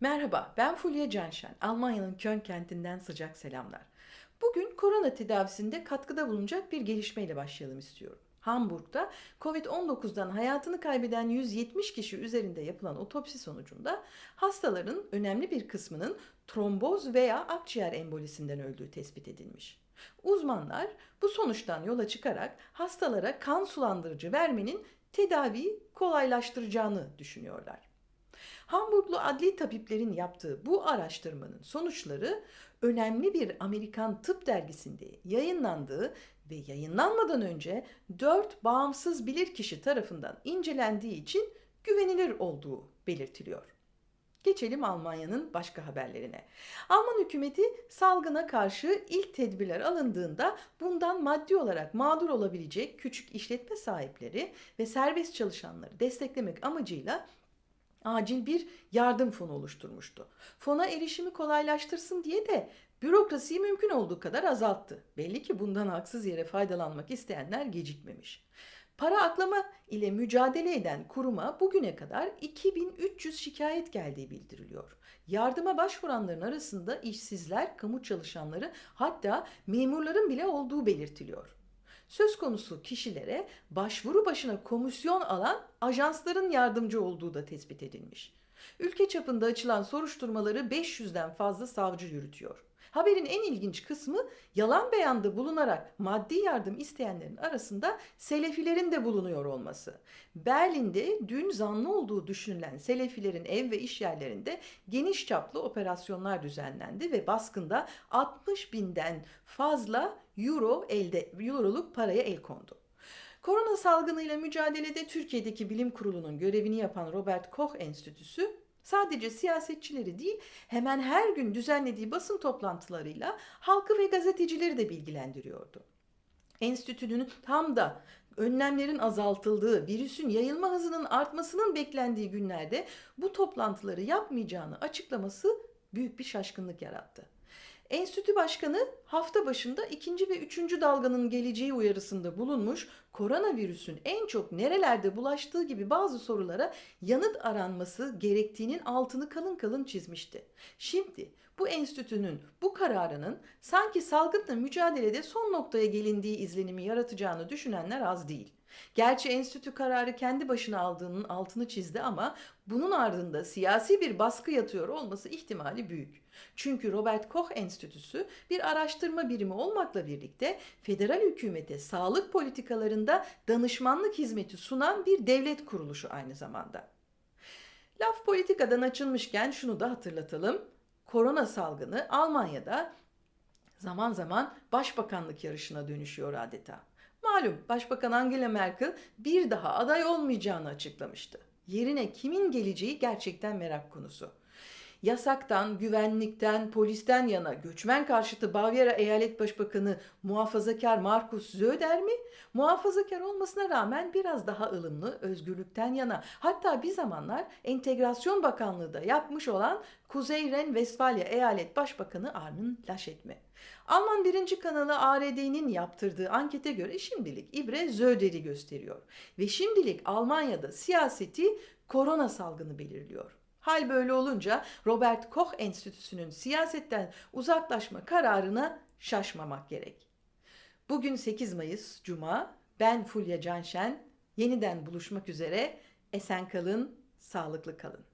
Merhaba, ben Fulya Canşen. Almanya'nın Köln kentinden sıcak selamlar. Bugün korona tedavisinde katkıda bulunacak bir gelişmeyle başlayalım istiyorum. Hamburg'da Covid-19'dan hayatını kaybeden 170 kişi üzerinde yapılan otopsi sonucunda hastaların önemli bir kısmının tromboz veya akciğer embolisinden öldüğü tespit edilmiş. Uzmanlar bu sonuçtan yola çıkarak hastalara kan sulandırıcı vermenin tedaviyi kolaylaştıracağını düşünüyorlar. Hamburglu adli tabiplerin yaptığı bu araştırmanın sonuçları önemli bir Amerikan tıp dergisinde yayınlandığı ve yayınlanmadan önce dört bağımsız bilirkişi tarafından incelendiği için güvenilir olduğu belirtiliyor. Geçelim Almanya'nın başka haberlerine. Alman hükümeti salgına karşı ilk tedbirler alındığında bundan maddi olarak mağdur olabilecek küçük işletme sahipleri ve serbest çalışanları desteklemek amacıyla acil bir yardım fonu oluşturmuştu. Fona erişimi kolaylaştırsın diye de bürokrasiyi mümkün olduğu kadar azalttı. Belli ki bundan haksız yere faydalanmak isteyenler gecikmemiş. Para aklama ile mücadele eden kuruma bugüne kadar 2300 şikayet geldiği bildiriliyor. Yardıma başvuranların arasında işsizler, kamu çalışanları hatta memurların bile olduğu belirtiliyor. Söz konusu kişilere başvuru başına komisyon alan ajansların yardımcı olduğu da tespit edilmiş. Ülke çapında açılan soruşturmaları 500'den fazla savcı yürütüyor. Haberin en ilginç kısmı yalan beyanda bulunarak maddi yardım isteyenlerin arasında Selefilerin de bulunuyor olması. Berlin'de dün zanlı olduğu düşünülen Selefilerin ev ve iş yerlerinde geniş çaplı operasyonlar düzenlendi ve baskında 60 binden fazla euro elde euroluk paraya el kondu. Korona salgınıyla mücadelede Türkiye'deki bilim kurulunun görevini yapan Robert Koch Enstitüsü sadece siyasetçileri değil hemen her gün düzenlediği basın toplantılarıyla halkı ve gazetecileri de bilgilendiriyordu. Enstitünün tam da önlemlerin azaltıldığı, virüsün yayılma hızının artmasının beklendiği günlerde bu toplantıları yapmayacağını açıklaması büyük bir şaşkınlık yarattı. Enstitü Başkanı hafta başında ikinci ve üçüncü dalganın geleceği uyarısında bulunmuş, koronavirüsün en çok nerelerde bulaştığı gibi bazı sorulara yanıt aranması gerektiğinin altını kalın kalın çizmişti. Şimdi bu enstitünün bu kararının sanki salgınla mücadelede son noktaya gelindiği izlenimi yaratacağını düşünenler az değil. Gerçi enstitü kararı kendi başına aldığının altını çizdi ama bunun ardında siyasi bir baskı yatıyor olması ihtimali büyük. Çünkü Robert Koch Enstitüsü bir araştırma birimi olmakla birlikte federal hükümete sağlık politikalarında danışmanlık hizmeti sunan bir devlet kuruluşu aynı zamanda. Laf politikadan açılmışken şunu da hatırlatalım. Korona salgını Almanya'da zaman zaman başbakanlık yarışına dönüşüyor adeta. Malum Başbakan Angela Merkel bir daha aday olmayacağını açıklamıştı. Yerine kimin geleceği gerçekten merak konusu. Yasaktan, güvenlikten, polisten yana göçmen karşıtı Bavyera Eyalet Başbakanı muhafazakar Markus Söder mi? Muhafazakar olmasına rağmen biraz daha ılımlı, özgürlükten yana. Hatta bir zamanlar Entegrasyon Bakanlığı da yapmış olan Kuzey Ren-Vesfalya Eyalet Başbakanı Armin Laschet mi? Alman birinci kanalı ARD'nin yaptırdığı ankete göre şimdilik İbre Söder'i gösteriyor. Ve şimdilik Almanya'da siyaseti korona salgını belirliyor. Hal böyle olunca Robert Koch Enstitüsü'nün siyasetten uzaklaşma kararına şaşmamak gerek. Bugün 8 Mayıs Cuma. Ben Fulya Canşen. Yeniden buluşmak üzere. Esen kalın, sağlıklı kalın.